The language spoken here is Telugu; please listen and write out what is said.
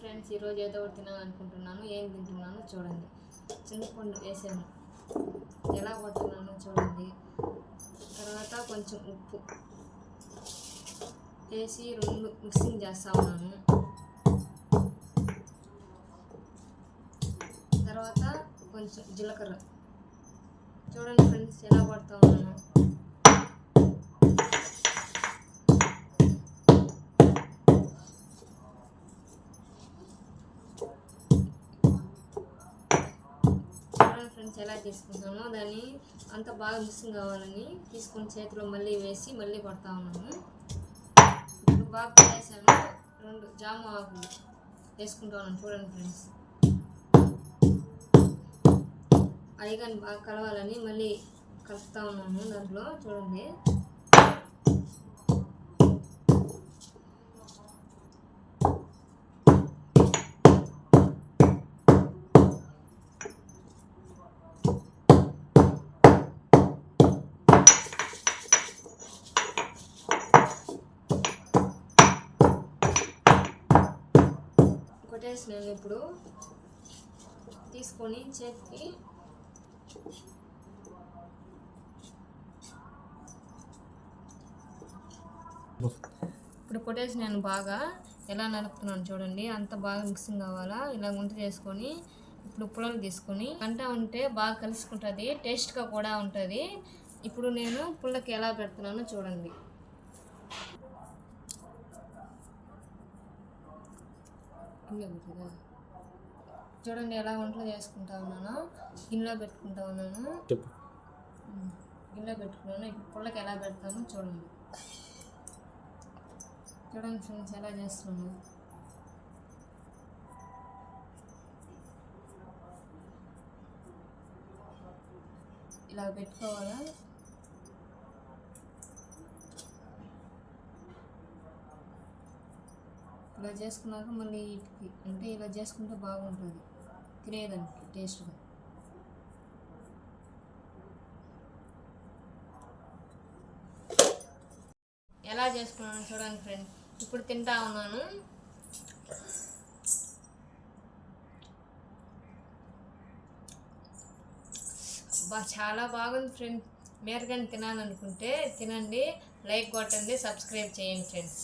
ఫ్రెండ్స్ ఈరోజు ఏదో ఒకటి తినాలనుకుంటున్నాను ఏం తింటున్నాను చూడండి. చింతపండు వేసాను. ఎలా కొడుతున్నానో చూడండి. తర్వాత కొంచెం ఉప్పు వేసి రెండు మిక్సింగ్ చేస్తా ఉన్నాను. తర్వాత కొంచెం జీలకర్ర. చూడండి ఫ్రెండ్స్ ఎలా పడుతూ ఉన్నాను. ఫ్రెండ్స్ ఎలా తీసుకుంటామో దాన్ని అంత బాగా మిక్సింగ్ కావాలని తీసుకొని చేతిలో మళ్ళీ వేసి మళ్ళీ కొడతా ఉన్నాను ఇప్పుడు బాగా వేసాను రెండు జామ ఆకులు వేసుకుంటా ఉన్నాను చూడండి ఫ్రెండ్స్. అవి కానీ బాగా కలవాలని మళ్ళీ కలుపుతా ఉన్నాను దాంట్లో చూడండి. కొట్టేసినాను ఇప్పుడు తీసుకొని చేతికి ఇప్పుడు కొట్టేసి నేను బాగా ఎలా నలుపుతున్నాను చూడండి అంత బాగా మిక్సింగ్ కావాలా? ఇలా గుంట చేసుకొని ఇప్పుడు పుల్లలు తీసుకొని అంటా ఉంటే బాగా కలుసుకుంటుంది టేస్ట్గా కూడా ఉంటుంది. ఇప్పుడు నేను పుల్లకి ఎలా పెడుతున్నానో చూడండి. చూడండి ఎలా వంటలు చేసుకుంటా ఉన్నాను గిన్నెలో పెట్టుకుంటా ఉన్నాను. గిన్నెలో పెట్టుకున్నాను. ఇప్పుడు పుల్లకి ఎలా పెడతానో చూడండి. చూడండి ఫ్రెండ్స్ ఎలా చేస్తున్నాను. ఇలా పెట్టుకోవాలా? ఇలా చేసుకున్నాక మళ్ళీ వీటికి అంటే ఇలా చేసుకుంటే బాగుంటుంది. తినేదానికి టేస్ట్గా. ఎలా చేసుకున్నాను చూడండి ఫ్రెండ్. ఇప్పుడు తింటా ఉన్నాను. బా చాలా బాగుంది ఫ్రెండ్. మీరు కానీ తినాలనుకుంటే తినండి లైక్ కొట్టండి సబ్స్క్రైబ్ చేయండి ఫ్రెండ్స్.